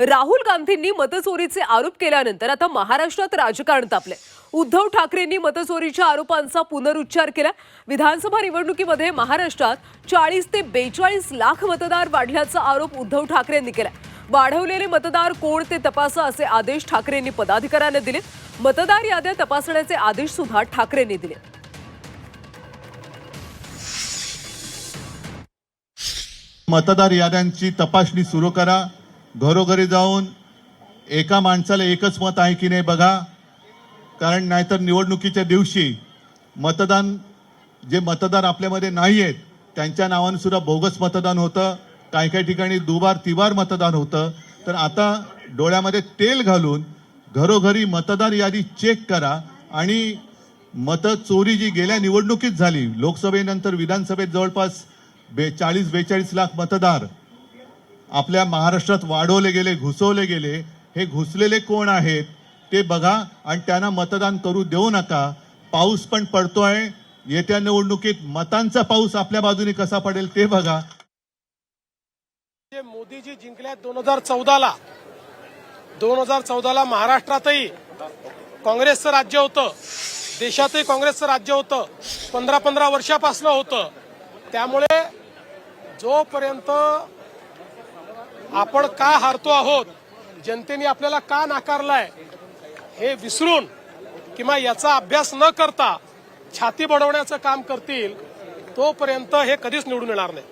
राहुल गांधींनी मतचोरीचे आरोप केल्यानंतर आता महाराष्ट्रात राजकारण तापले उद्धव ठाकरेंनी मतचोरीच्या आरोपांचा पुनरुच्चार केला. विधानसभा निवडणुकीमध्ये महाराष्ट्रात चाळीस ते बेचाळीस लाख मतदार वाढल्याचा आरोप उद्धव ठाकरेंनी केला. वाढवलेले मतदार कोण ते तपासा असे आदेश ठाकरेंनी पदाधिकाऱ्यांना दिले. मतदार याद्या तपासण्याचे आदेश सुद्धा ठाकरेंनी दिले. मतदार याद्यांची तपासणी सुरू करा. घरोघरी जाऊन एका माणसाला एकच मत आहे की नाही बघा. कारण नाहीतर निवडणुकीच्या दिवशी मतदान जे मतदार आपल्यामध्ये नाही आहेत त्यांच्या नावानं सुद्धा बोगस मतदान होतं. काही काही ठिकाणी दुबार तिबार मतदान होतं. तर आता डोळ्यामध्ये तेल घालून घरोघरी मतदार यादी चेक करा आणि मत चोरी जी गेल्या निवडणुकीत झाली लोकसभेनंतर विधानसभेत जवळपास बे चाळीस बेचाळीस लाख मतदार आपल्या महाराष्ट्रात वाढवले गेले घुसवले गेले हे घुसलेले कोण आहेत ते बघा आणि त्यांना मतदान करू देऊ नका. पाऊस पण पडतोय. येत्या निवडणुकीत मतांचा पाऊस आपल्या बाजूने कसा पडेल ते बघा. मोदीजी जिंकल्या दोन हजार चौदाला. दोन हजार चौदाला महाराष्ट्रातही काँग्रेसचं राज्य होतं. देशातही काँग्रेसचं राज्य होतं. पंधरा पंधरा वर्षापासनं होतं. त्यामुळे जोपर्यंत आपण का हारतो आहोत? जनतेने आपल्याला का नाकारलाय? हे विसरून किंवा याचा अभ्यास न करता छाती बडवण्याचं काम करतील तोपर्यंत हे कधीच निवडून येणार नाही.